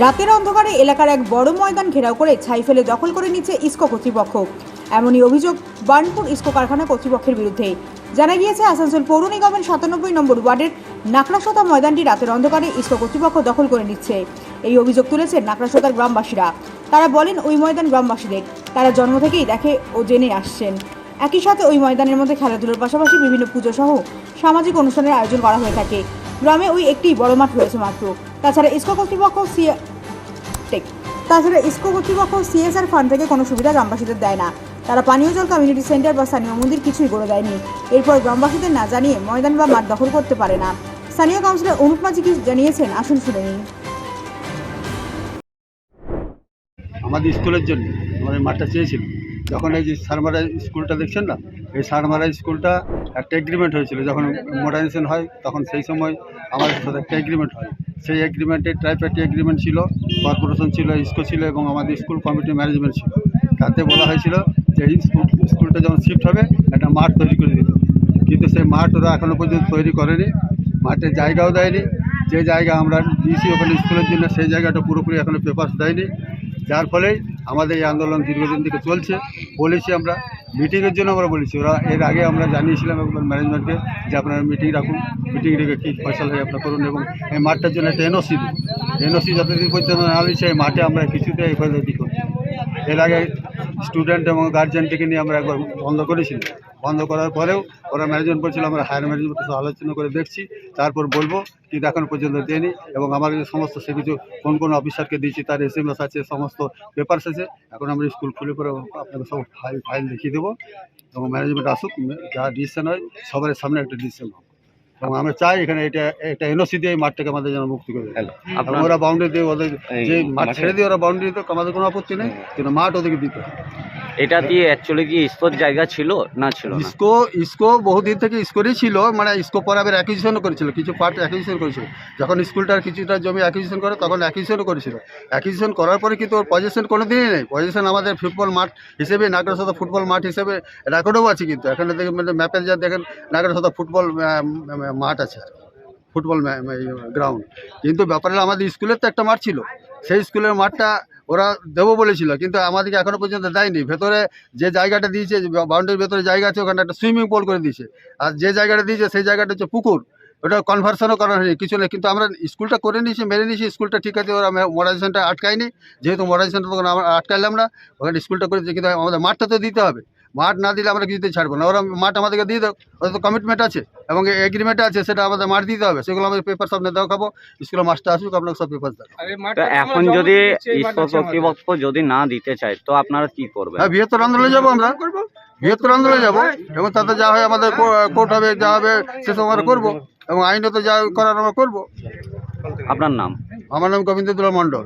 রাতের অন্ধকারে এলাকার এক বড় ময়দান ঘেরাও করে ছাই ফেলে দখল করে নিচ্ছে ইসকো কর্তৃপক্ষ। এমনই অভিযোগ বার্নপুর ইসকো কারখানা কর্তৃপক্ষের বিরুদ্ধে। জানা গিয়েছে, আসানসোল পৌর নিগমের সাতানব্বই নম্বর ওয়ার্ডের নাকড়াসোতা ময়দানটি রাতের অন্ধকারে ইসকো কর্তৃপক্ষ দখল করে নিচ্ছে। এই অভিযোগ তুলেছেন নাকড়াসোতার গ্রামবাসীরা। তারা বলেন, ওই ময়দান গ্রামবাসীদের। তারা জন্ম থেকেই দেখে ও জেনে আসছেন। একই সাথে ওই ময়দানের মধ্যে খেলাধুলার পাশাপাশি বিভিন্ন পুজো সহ সামাজিক অনুষ্ঠানের আয়োজন করা হয়ে থাকে। গ্রামে ওই একটি বড় মাঠ রয়েছে মাত্র। তাছাড়া ইসকো কর্তৃপক্ষ সি টেক তাছাড়া ইসকো কর্তৃপক্ষ সিএসআর ফান্ড থেকে কোনো সুবিধা গ্রামবাসীদের দেয় না। তারা পানীয় জল কমিউনিটি সেন্টার বা স্থানীয় মন্দির কিছুই করে দেয়নি। এরপর গ্রামবাসীদের না জানিয়ে ময়দান বা মাঠ দখল করতে পারে না। স্থানীয় কাউন্সিলর অনুপ মাঝি কি জানিয়েছেন, আসুন শুনে নিন। আমাদের স্কুলের জন্য, আমাদের মাঠটা চেয়েছিল। যখন এই যে সারমারা স্কুলটা দেখছেন না, এই সারমারা স্কুলটা একটা এগ্রিমেন্ট হয়েছিল। যখন মডার্নাইজেশন হয়, তখন সেই সময় আমাদের সাথে একটা এগ্রিমেন্ট হয়। সেই এগ্রিমেন্টে ট্রাইপার্টি এগ্রিমেন্ট ছিল কর্পোরেশন ছিল স্কুল ছিল এবং আমাদের স্কুল কমিটি ম্যানেজমেন্ট ছিল। তাতে বলা হয়েছিল যে এই স্কুলটা যখন শিফট হবে, একটা মাঠ তৈরি করে হবে। কিন্তু সেই মাঠ ওরা এখনও পর্যন্ত তৈরি করেনি, মাঠে জায়গাও দেয়নি। যে জায়গা আমরা দিয়েছি ওখানে স্কুলের জন্য, সেই জায়গাটা পুরোপুরি এখনও পেপার্স দেয়নি। যার ফলে আমাদের এই আন্দোলন দীর্ঘদিন থেকে চলছে। বলেছি আমরা মিটিংয়ের জন্য আমরা বলেছি। ওরা এর আগে আমরা জানিয়েছিলাম একবার ম্যানেজমেন্টকে যে আপনারা মিটিং রাখুন মিটিং রেখে কী ফসল হয় আপনার করুন এবং এই মাঠটার জন্য একটা এনওসি দিন। এনওসি যতদিন পর্যন্ত না দিচ্ছে এই মাঠে আমরা কিছুতে ফসল করি এর আগে স্টুডেন্ট এবং গার্জেনটিকে নিয়ে আমরা একবার বন্ধ করেছিলাম বন্ধ করার পরেও ওরা ম্যানেজমেন্ট বলছিল, আমরা হায়ার ম্যানেজমেন্টের সাথে আলোচনা করে দেখছি। তারপর বলব কিন্তু এখন পর্যন্ত দেয়নি এবং আমার সমস্ত সে কিছু, কোন কোন অফিসারকে দিয়েছি, তার এস এম এস আছে, সমস্ত পেপারস আছে। এখন আমরা স্কুল খুলে পরে আপনাকে সব ফাইল ফাইল দেখিয়ে দেবো এবং ম্যানেজমেন্ট আসুক, যা ডিসিশন হয় সবার সামনে একটা ডিসিশন হোক এবং আমরা চাই এখানে এটা এটা এনওসি দিয়ে এই মাঠটাকে আমাদের যেন মুক্তি করে দেয়। এবং ওরা বাউন্ডারি দিয়ে ওদের যে মাঠ ছেড়ে দিয়ে ওরা বাউন্ডারি দিত আমাদের কোনো আপত্তি নেই কিন্তু মাঠ ওদেরকে দিতে এটা দিয়ে অ্যাকচুয়ালি কি স্তর জায়গা ছিল? না ছিল ইসকো ইসকো বহুদিন থেকে ইসকোরই ছিল মানে ইসকো পরে আবার অ্যাকুইজিশনও করেছিল, কিছু পার্ট অ্যাকুইজিশন করেছিল। যখন স্কুলটার কিছুটা জমি অ্যাকুইজিশন করে, তখন অ্যাকুইজিশনও করেছিল। অ্যাকুইজিশন করার পরে কিন্তু ওর পজিশন কোনো দিনই নেই। পজিশন আমাদের ফুটবল মাঠ হিসেবে নাগরসদা ফুটবল মাঠ হিসেবে রেকর্ডও আছে কিন্তু। এখানে দেখেন মানে ম্যাপে যা দেখেন নাগরসদা ফুটবল মাঠ আছে ফুটবল গ্রাউন্ড কিন্তু ব্যাপার আমাদের স্কুলের তো একটা মাঠ ছিল। সেই স্কুলের মাঠটা ওরা দেবো বলেছিল, কিন্তু আমাদেরকে এখনও পর্যন্ত দেয়নি। ভেতরে যে জায়গাটা দিয়েছে বাউন্ডারির ভেতরে জায়গা আছে, ওখানে একটা সুইমিং পুল করে দিয়েছে। আর যে জায়গাটা দিয়েছে, সেই জায়গাটা হচ্ছে পুকুর। ওটা কনভার্সনও করা হয়নি, কিছু নেই। কিন্তু আমরা স্কুলটা করে নিয়েছি, মেনে নিয়েছি, স্কুলটা ঠিক আছে, ওরা মডারেশনটা আটকায়নি। যেহেতু মডারেশনটা তখন আমরা আটকাইলাম না, ওখানে স্কুলটা করে কিন্তু আমাদের মাঠটা তো দিতে হবে। মাঠ না দিলে আমরা কিছুতেই ছাড়বো না। ওরা মাঠ আমাদেরকে দিয়ে দাও। ওদের তো কমিটমেন্ট আছে এবং এগ্রিমেন্ট আছে সেটা আমাদের মাঠ দিতে হবে। সেগুলো আমাদের পেপার সামনে দেওয়া খাব স্কুলের মাস্টার আসুক আপনাকে সব পেপার দেখাবো এখন যদি কর্তৃপক্ষ যদি না দিতে চায় তো আপনারা কি করবেন? হ্যাঁ বৃহত্তর আন্দোলনে যাব আমরা। বৃহত্তর আন্দোলনে যাব এবং তাতে যা হয় আমাদের কোর্ট হবে যা হবে সেসব আমরা করব এবং আইনত যা করার আমরা করব। আপনার নাম? আমার নাম গোবিন্দ দুলাল মণ্ডল।